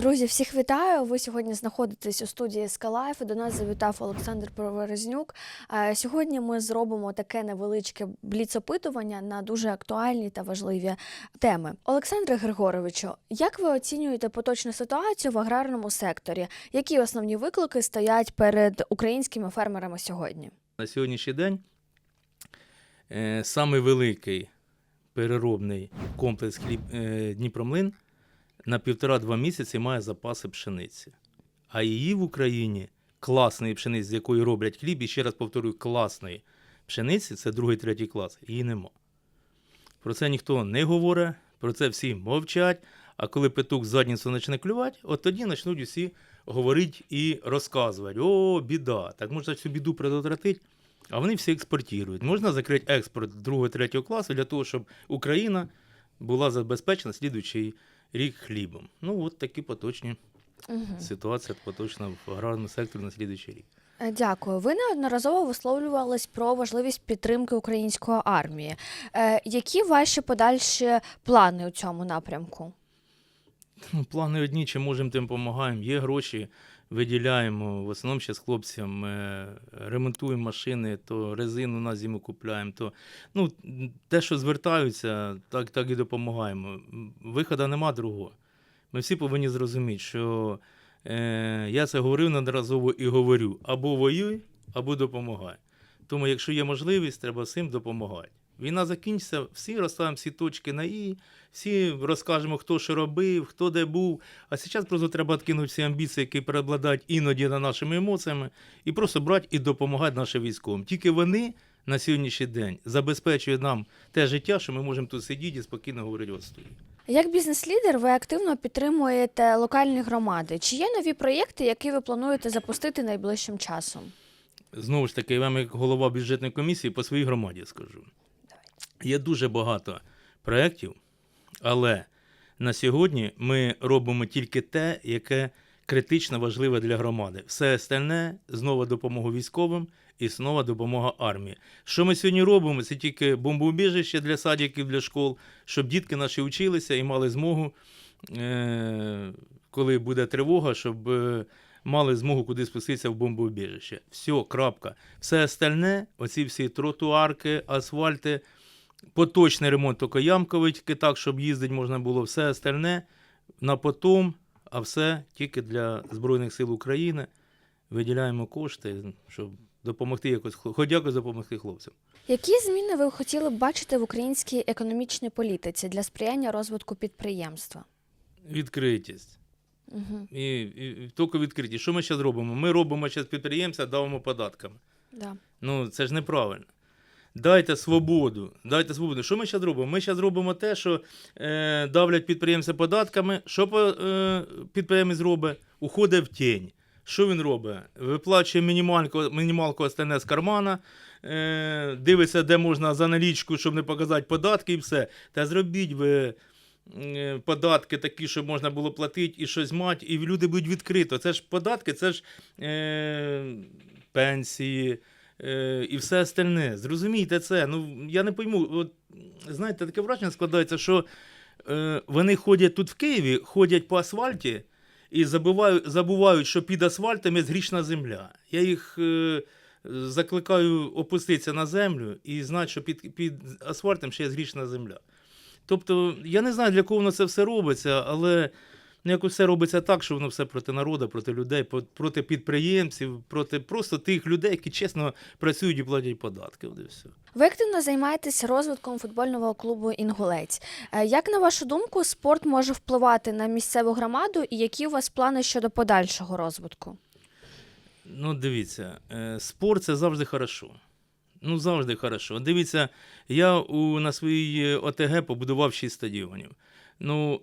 Друзі, всіх вітаю. Ви сьогодні знаходитесь у студії Скалайф. До нас завітав Олександр Проворознюк. Е, Сьогодні ми зробимо таке невеличке бліц-опитування на дуже актуальні та важливі теми. Олександре Григоровичу, як ви оцінюєте поточну ситуацію в аграрному секторі? Які основні виклики стоять перед українськими фермерами сьогодні? На сьогоднішній день е, самий великий переробний комплекс хліб, е, Дніпромлин на півтора-два місяці має запаси пшениці. А її в Україні класної пшениці, з якої роблять хліб, і ще раз повторюю, класної пшениці це другий, третій клас. Її нема. Про це ніхто не говорить, про це всі мовчать. А коли петух задницю почне клювати, от тоді почнуть усі говорити і розказувати: о, біда, так можна цю біду предотвратити. А вони всі експортують. Можна закрити експорт другого, третього класу для того, щоб Україна була забезпечена слідуючий рік хлібом. Ну, от такі поточні Угу. ситуація поточна в аграрному секторі на слідуючий рік. Е, Дякую. Ви неодноразово висловлювались про важливість підтримки української армії. Е, Які ваші подальші плани у цьому напрямку? Плани одні, чи можемо, тим допомагаємо. Є гроші, виділяємо. В основному ще з хлопцям е, ремонтуємо машини, то резину на зиму купляємо. То, ну, те, що звертаються, так, так і допомагаємо. Виходу нема другого. Ми всі повинні зрозуміти, що е, я це говорив неодноразово і говорю: або воюй, або допомагай. Тому, якщо є можливість, треба всім допомагати. Війна закінчиться, всі розставимо всі точки на і, всі розкажемо, хто що робив, хто де був. А зараз просто треба відкинути всі амбіції, які переобладають іноді над нашими емоціями, і просто брати і допомагати нашим військовим. Тільки вони на сьогоднішній день забезпечують нам те життя, що ми можемо тут сидіти і спокійно говорити в студії. Як бізнес-лідер, ви активно підтримуєте локальні громади. Чи є нові проєкти, які ви плануєте запустити найближчим часом? Знову ж таки, я вам як голова бюджетної комісії по своїй громаді скажу. Є дуже багато проєктів, але на сьогодні ми робимо тільки те, яке критично важливе для громади. Все остальне знову допомога військовим і знову допомога армії. Що ми сьогодні робимо? Це тільки бомбоубіжище для садиків, для школ, щоб дітки наші вчилися і мали змогу, е- коли буде тривога, щоб. е, Мали змогу куди спуститися в бомбоубіжище. Все, крапка. Все остальне, оці всі тротуарки, асфальти, поточний ремонт тільки ямковий, тільки так, щоб їздити можна було. Все остальне на потом, а все тільки для Збройних сил України. Виділяємо кошти, щоб допомогти якось, хоч якось допомогти хлопцям. Які зміни ви хотіли б бачити в українській економічній політиці для сприяння розвитку підприємства? Відкритість. Угу. І, і, і тільки відкритість. Що ми зараз робимо? Ми робимо зараз підприємця, давимо податками. Да. Ну, це ж неправильно. Дайте свободу. Дайте свободу. Що ми зараз робимо? Ми зараз робимо те, що е, давлять підприємця податками. Що е, підприємець робить? Уходить в тінь. Що він робить? Виплачує мінімалку, мінімалку остальне з кармана, е, дивиться, де можна за налічку, щоб не показати податки і все. Та зробіть ви е, податки такі, щоб можна було платити і щось мати, і люди будуть відкрито. Це ж податки, це ж е, пенсії е, і все остальне. Зрозумійте це. Ну, я не пойму. От, знаєте, таке враження складається, що е, вони ходять тут в Києві, ходять по асфальті і забувають, забувають, що під асфальтом є грішна земля. Я їх е, закликаю опуститися на землю і знати, що під, під асфальтом ще є грішна земля. Тобто, я не знаю, для кого воно це все робиться, але ну, якось все робиться так, що воно все проти народу, проти людей, проти підприємців, проти просто тих людей, які чесно працюють і платять податки. От і все. Ви активно займаєтесь розвитком футбольного клубу Інгулець. Е, Як на вашу думку, спорт може впливати на місцеву громаду, і які у вас плани щодо подальшого розвитку? Ну, дивіться, е, спорт це завжди хорошо. Ну, завжди хорошо. Дивіться, я у, на своїй е, ОТГ побудував 6 стадіонів. Ну,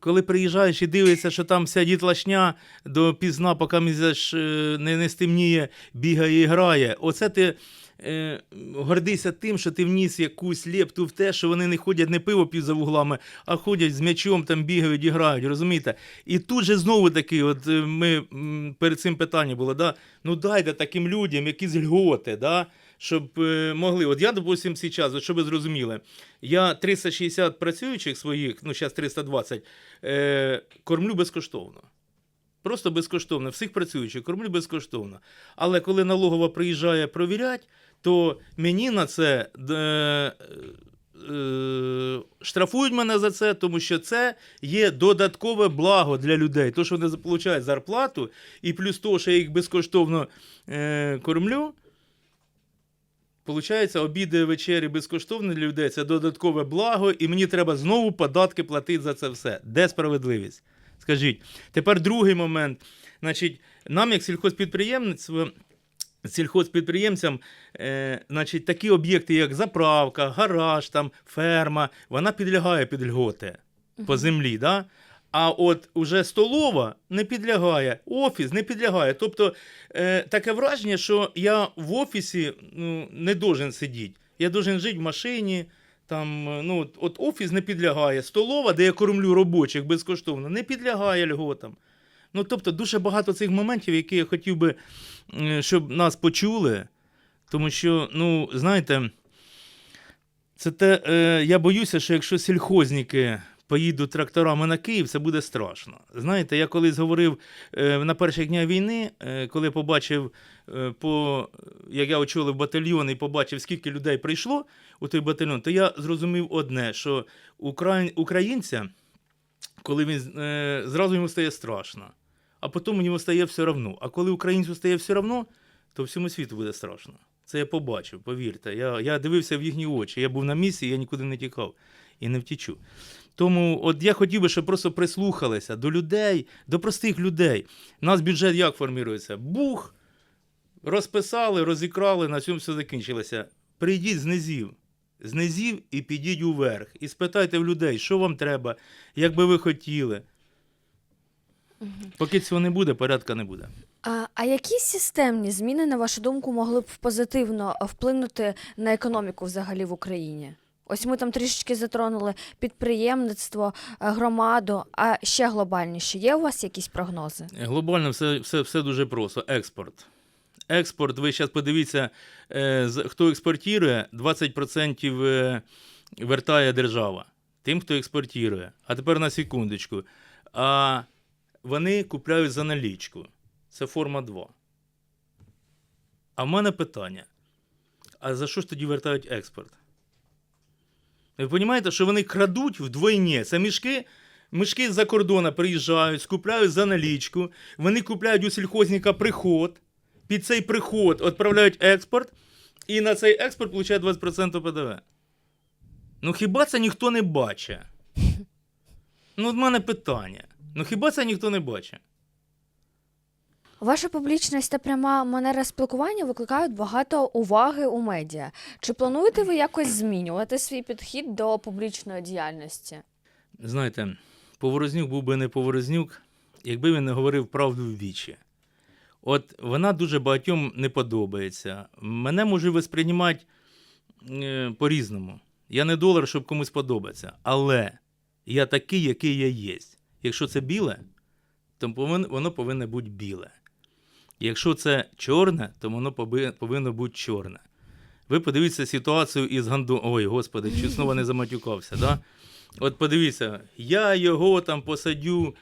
коли приїжджаєш і дивишся, що там вся дітлашня до пізна, поки мізеш, е, не, не стемніє, бігає і грає. Оце ти е, гордися тим, що ти вніс якусь лепту в те, що вони не ходять не пиво п'ють за вуглами, а ходять з м'ячом, там бігають і грають, розумієте? І тут же знову таки, от е, ми перед цим питання було, да? ну дайте таким людям якісь льготи, да? Щоб е, могли. От я, допустим, зараз, щоб ви зрозуміли, я 360 працюючих своїх, ну зараз 320, е, кормлю безкоштовно. Просто безкоштовно. Всіх працюючих кормлю безкоштовно. Але коли налогова приїжджає провіряти, то мені на це е, е, штрафують мене за це, тому що це є додаткове благо для людей. То, що вони отримують зарплату, і плюс то, що я їх безкоштовно е, кормлю. Получається, обіди вечері безкоштовно для людей це додаткове благо, і мені треба знову податки платити за це все. Де справедливість? Скажіть. Тепер другий момент. Значить, нам, як сільхозпідприємництво, сільхозпідприємцям, е, значить, такі об'єкти, як заправка, гараж, там, ферма, вона підлягає під льготи по землі. Да? А от уже столова не підлягає, офіс не підлягає. Тобто е, таке враження, що я в офісі ну, не должен сидіти. Я должен жити в машині. Там, е, ну, от, от офіс не підлягає. Столова, де я кормлю робочих безкоштовно, не підлягає льготам. Ну, тобто, дуже багато цих моментів, які я хотів би, щоб нас почули. Тому що, ну, знаєте, це те, е, я боюся, що якщо сільхозники поїдуть тракторами на Київ, це буде страшно. Знаєте, я колись говорив е, на перших днях війни, е, коли побачив, е, по, як я очолив батальйон і побачив, скільки людей прийшло у той батальйон, то я зрозумів одне, що українця, коли він зразу йому стає страшно, а потім йому стає все одно. А коли українцю стає все одно, то всьому світу буде страшно. Це я побачив, повірте. Я, я дивився в їхні очі. Я був на місці, я нікуди не тікав і не втічу. Тому от я хотів би, щоб просто прислухалися до людей, до простих людей. У нас бюджет як формується? Бух, розписали, розікрали, на цьому все закінчилося. Прийдіть з низів. З низів і підіть уверх. І спитайте в людей, що вам треба, як би ви хотіли. Поки цього не буде, порядка не буде. А, а які системні зміни, на вашу думку, могли б позитивно вплинути на економіку взагалі в Україні? Ось ми там трішечки затронули підприємництво, е, громаду, а ще глобальніше. Є у вас якісь прогнози? Глобально все, все, все дуже просто. Експорт. Експорт, ви зараз подивіться, е, хто експортує, 20% е, вертає держава. Тим, хто експортує. А тепер на секундочку. А вони купляють за налічку. Це форма 2. А в мене питання: а за що ж тоді вертають експорт? Ви розумієте, що вони крадуть вдвойні. Це мішки, мішки з-за кордону приїжджають, скупляють за налічку, вони купляють у сільхозника приход, під цей приход відправляють експорт, і на цей експорт получають 20% ПДВ. Ну хіба це ніхто не бачить? Ну, от мене питання. Ну хіба це ніхто не бачить? Ваша публічність та пряма манера спілкування викликають багато уваги у медіа. Чи плануєте ви якось змінювати свій підхід до публічної діяльності? Знаєте, Поворознюк був би не Поворознюк, якби він не говорив правду в вічі. От вона дуже багатьом не подобається. Мене може восприймати е, по-різному. Я не долар, щоб комусь подобатися. Але я такий, який я є. Якщо це біле, то воно повинно бути біле. Якщо це чорне, то воно повинно бути чорне. Ви подивіться ситуацію із Ганду. Ой, господи, чуть знову не заматюкався, да? От подивіться, я його там посадю.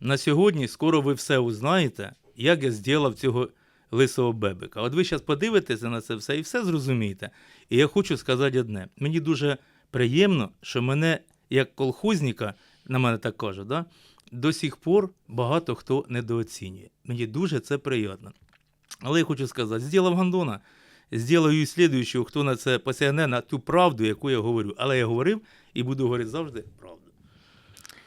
На сьогодні скоро ви все узнаєте, як я зробив цього лисого бебика. От ви зараз подивитеся на це все і все зрозумієте. І я хочу сказати одне: мені дуже приємно, що мене, як колхозника, на мене так кажуть, да? До сих пор багато хто недооцінює. Мені дуже це приємно. Але я хочу сказати, зробив гандона, зроблю і слідуючого, хто на це посягне на ту правду, яку я говорю. Але я говорив і буду говорити завжди правду.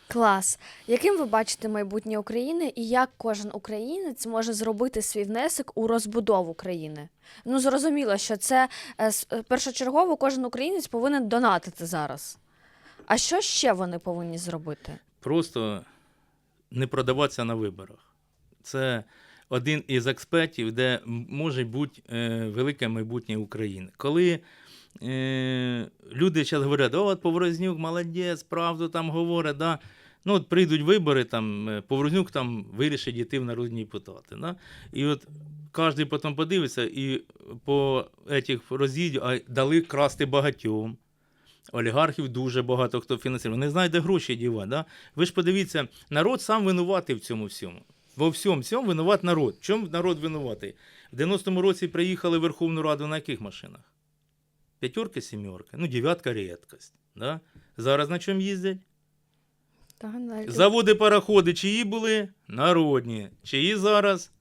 Клас. Яким ви бачите майбутнє України і як кожен українець може зробити свій внесок у розбудову країни? Ну зрозуміло, що це е, е, першочергово кожен українець повинен донатити зараз. А що ще вони повинні зробити? просто не продаватися на виборах. Це один із експертів, де може бути е, велике майбутнє України. Коли е, люди зараз говорять, о, от Поворознюк молодець, правду там говорить, да? ну от прийдуть вибори, там, е, Поворознюк там вирішить йти в народні депутати. Да? І от кожен потім подивиться і по этих роз'їдів дали красти багатьом. Олігархів дуже багато хто фінансує. Не знають, де гроші дівати. Да? Ви ж подивіться, народ сам винуватий в цьому всьому. Во всьому цьому винуват народ. В чому народ винуватий? В 90-му році приїхали в Верховну Раду на яких машинах? П'ятерка, сімерка, ну, дев'ятка рідкость. Да? Зараз на чому їздять? Та, Заводи, пароходи чиї були? Народні. Чиї зараз?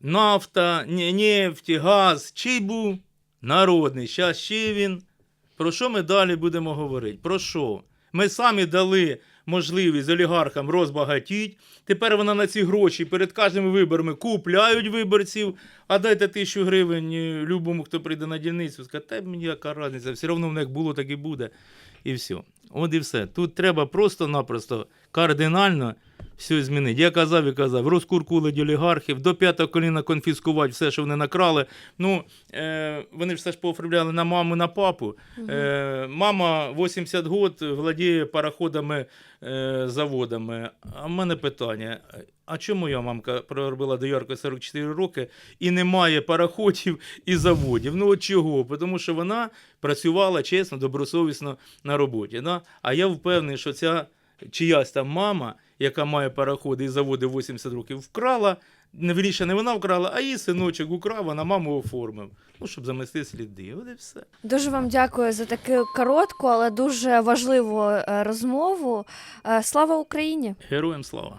Нафта, не- нефть, газ. Чий був? Народний. Зараз ще він. Про що ми далі будемо говорити? Про що? Ми самі дали можливість олігархам розбагатіть. Тепер вона на ці гроші перед кожними виборами купляють виборців, а дайте тисячу гривень е, любому, хто прийде на дільницю. Скаже, та мені яка разниця, все одно в них було, так і буде. І все. От і все. Тут треба просто-напросто кардинально все змінити. Я казав і казав, розкуркулить олігархів, до п'ятого коліна конфіскувати все, що вони накрали. Ну, е, вони ж все ж пооформляли на маму, на папу. Е, мама 80 год владіє пароходами, е, заводами. А в мене питання. А чому моя мамка проробила до Ярко 44 роки і немає пароходів і заводів? Ну от чого? Тому що вона працювала чесно, добросовісно на роботі. Да? А я впевнений, що ця чиясь там мама, яка має пароходи і заводи 80 років, вкрала. Не вірніше, не вона вкрала, а її синочок украв, а на маму оформив. Ну, щоб замести сліди. От і все. Дуже вам дякую за таку коротку, але дуже важливу е, розмову. Е, Слава Україні! Героям слава.